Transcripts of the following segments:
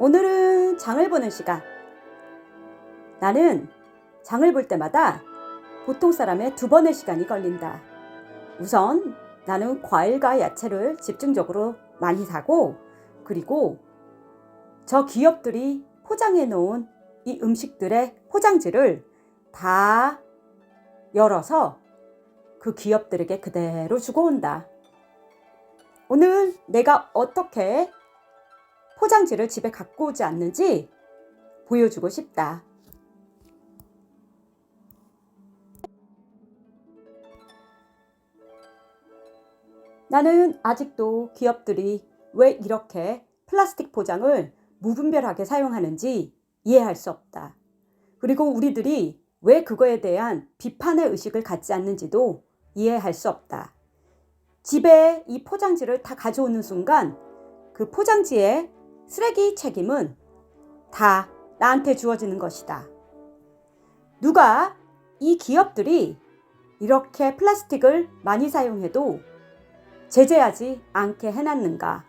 오늘은 장을 보는 시간. 나는 장을 볼 때마다 보통 사람의 두 번의 시간이 걸린다. 우선 나는 과일과 야채를 집중적으로 많이 사고, 그리고 저 기업들이 포장해 놓은 이 음식들의 포장지를 다 열어서 그 기업들에게 그대로 주고 온다. 오늘 내가 어떻게 포장지를 집에 갖고 오지 않는지 보여주고 싶다. 나는 아직도 기업들이 왜 이렇게 플라스틱 포장을 무분별하게 사용하는지 이해할 수 없다. 그리고 우리들이 왜 그거에 대한 비판의 의식을 갖지 않는지도 이해할 수 없다. 집에 이 포장지를 다 가져오는 순간 그 포장지의 쓰레기 책임은 다 나한테 주어지는 것이다. 누가 이 기업들이 이렇게 플라스틱을 많이 사용해도 제재하지 않게 해놨는가?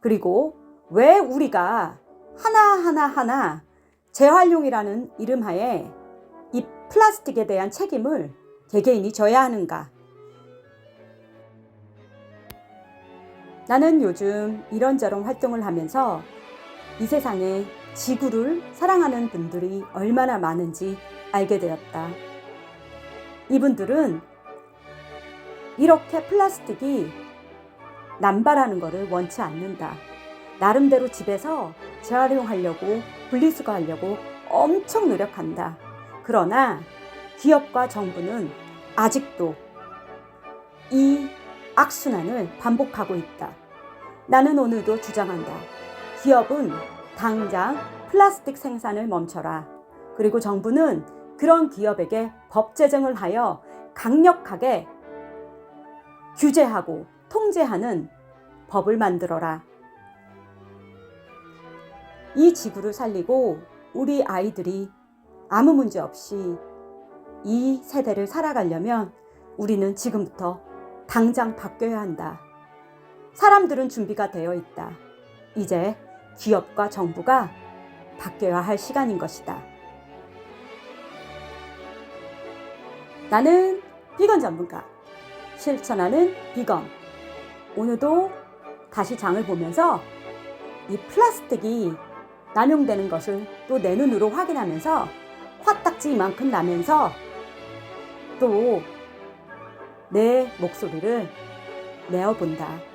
그리고 왜 우리가 하나하나 하나 재활용이라는 이름하에 이 플라스틱에 대한 책임을 개개인이 져야 하는가? 나는 요즘 이런저런 활동을 하면서 이 세상에 지구를 사랑하는 분들이 얼마나 많은지 알게 되었다. 이분들은 이렇게 플라스틱이 남발하는 것을 원치 않는다. 나름대로 집에서 재활용하려고 분리수거하려고 엄청 노력한다. 그러나 기업과 정부는 아직도 이 악순환을 반복하고 있다. 나는 오늘도 주장한다. 기업은 당장 플라스틱 생산을 멈춰라. 그리고 정부는 그런 기업에게 법 제정을 하여 강력하게 규제하고 통제하는 법을 만들어라. 이 지구를 살리고 우리 아이들이 아무 문제 없이 이 세대를 살아가려면 우리는 지금부터 당장 바뀌어야 한다. 사람들은 준비가 되어 있다. 이제 기업과 정부가 바뀌어야 할 시간인 것이다. 나는 비건 전문가, 실천하는 비건. 오늘도 다시 장을 보면서 이 플라스틱이 남용되는 것을 또 내 눈으로 확인하면서 화딱지 이만큼 나면서 또 내 목소리를 내어본다.